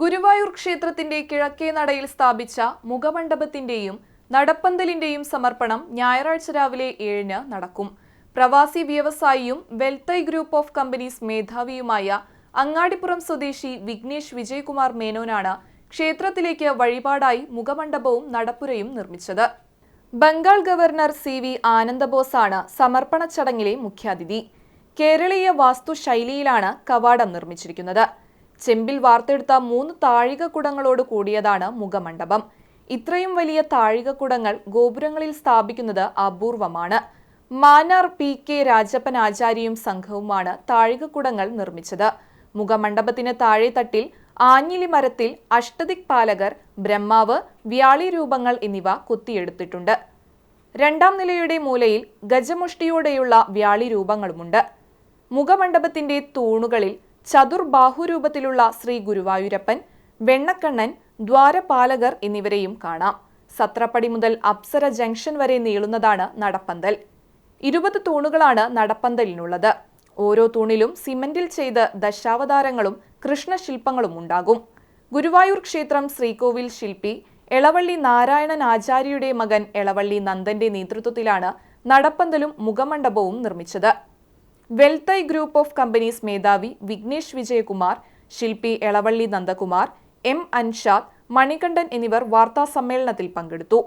ഗുരുവായൂർ ക്ഷേത്രത്തിന്റെ കിഴക്കേ നടയിൽ സ്ഥാപിച്ച മുഖമണ്ഡപത്തിന്റെയും നടപ്പന്തലിന്റെയും സമർപ്പണം ഞായറാഴ്ച രാവിലെ ഏഴിന് നടക്കും. പ്രവാസി വ്യവസായിയും വെൽത്തൈ ഗ്രൂപ്പ് ഓഫ് കമ്പനീസ് മേധാവിയുമായ അങ്ങാടിപ്പുറം സ്വദേശി വിഘ്നേഷ് വിജയകുമാർ മേനോനാണ് ക്ഷേത്രത്തിലേക്ക് വഴിപാടായി മുഖമണ്ഡപവും നടപ്പുരയും നിർമ്മിച്ചത്. ബംഗാൾ ഗവർണർ സി വി ആനന്ദബോസാണ് സമർപ്പണ ചടങ്ങിലെ മുഖ്യാതിഥി. കേരളീയ വാസ്തുശൈലിയിലാണ് കവാടം നിർമ്മിച്ചിരിക്കുന്നത്. ചെമ്പിൽ വാർത്തെടുത്ത മൂന്ന് താഴികക്കുടങ്ങളോട് കൂടിയതാണ് മുഖമണ്ഡപം. ഇത്രയും വലിയ താഴികക്കുടങ്ങൾ ഗോപുരങ്ങളിൽ സ്ഥാപിക്കുന്നത് അപൂർവമാണ്. മാനാർ പി കെ രാജപ്പൻ ആചാര്യയും സംഘവുമാണ് താഴികക്കുടങ്ങൾ നിർമ്മിച്ചത്. മുഖമണ്ഡപത്തിന് താഴെ തട്ടിൽ ആഞ്ഞിലി മരത്തിൽ അഷ്ടദിക് പാലകർ ബ്രഹ്മാവ് വ്യാളി രൂപങ്ങൾ എന്നിവ കുത്തിയെടുത്തിട്ടുണ്ട്. രണ്ടാം നിലയുടെ മൂലയിൽ ഗജമുഷ്ടിയോടെയുള്ള വ്യാളി രൂപങ്ങളുമുണ്ട്. മുഖമണ്ഡപത്തിന്റെ തൂണുകളിൽ ചതുർബാഹുരൂപത്തിലുള്ള ശ്രീ ഗുരുവായൂരപ്പൻ വെണ്ണക്കണ്ണൻ ദ്വാരപാലകർ എന്നിവരെയും കാണാം. സത്രപ്പടി മുതൽ അപ്സര ജംഗ്ഷൻ വരെ നീളുന്നതാണ് നടപ്പന്തൽ. ഇരുപത് തൂണുകളാണ് നടപ്പന്തലിനുള്ളത്. ഓരോ തൂണിലും സിമന്റിൽ ചെയ്ത് ദശാവതാരങ്ങളും കൃഷ്ണശില്പങ്ങളും ഉണ്ടാകും. ഗുരുവായൂർ ക്ഷേത്രം ശ്രീകോവിൽ ശില്പി എളവള്ളി നാരായണൻ ആചാര്യയുടെ മകൻ എളവള്ളി നന്ദന്റെ നേതൃത്വത്തിലാണ് നടപ്പന്തലും മുഖമണ്ഡപവും നിർമ്മിച്ചത്. വെൽത്തൈ ഗ്രൂപ്പ് ഓഫ് കമ്പനീസ് മേധാവി വിഘ്നേഷ് വിജയകുമാർ ശില്പി എളവള്ളി നന്ദകുമാർ എം അൻഷാദ് മണികണ്ഠൻ എന്നിവർ വാർത്താ സമ്മേളനത്തിൽ പങ്കെടുത്തു.